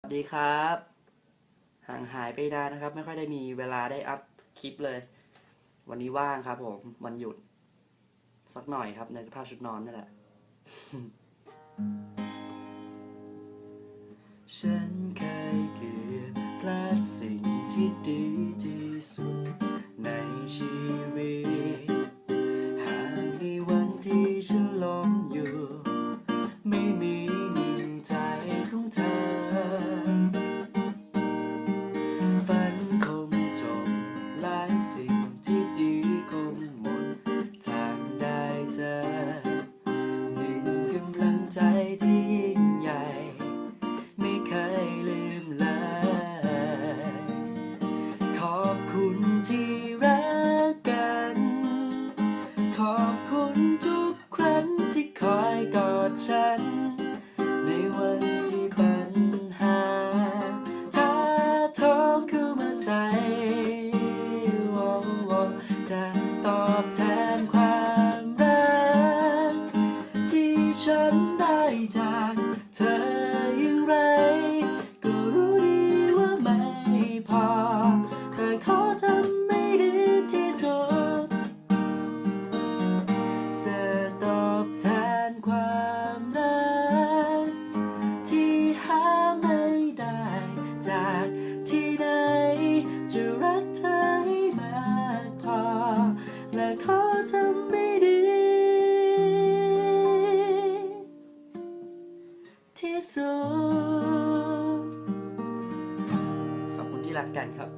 สวัสดีครับ ห่างหายไปนานนะครับ ไม่ค่อยได้มีเวลาได้อัพคลิปเลย วันนี้ว่างครับผมวันหยุด สักหน่อยครับในสภาพชุดนอนนี่แหละ ฉันเคยเกือบพลาดสิ่งที่ดีที่สุดในชีวิต หากในวันที่ฉันล้มอยู่ ฉัน ในวันที่ปัญหาท้าท้องเข้ามาใส่วอวอจะตอบแทนความรัก ที่ฉันได้จากเธออย่างไร ก็รู้ดีว่าไม่พอ แต่ขอทำใที่สุด ขอบคุณที่รักกันครับ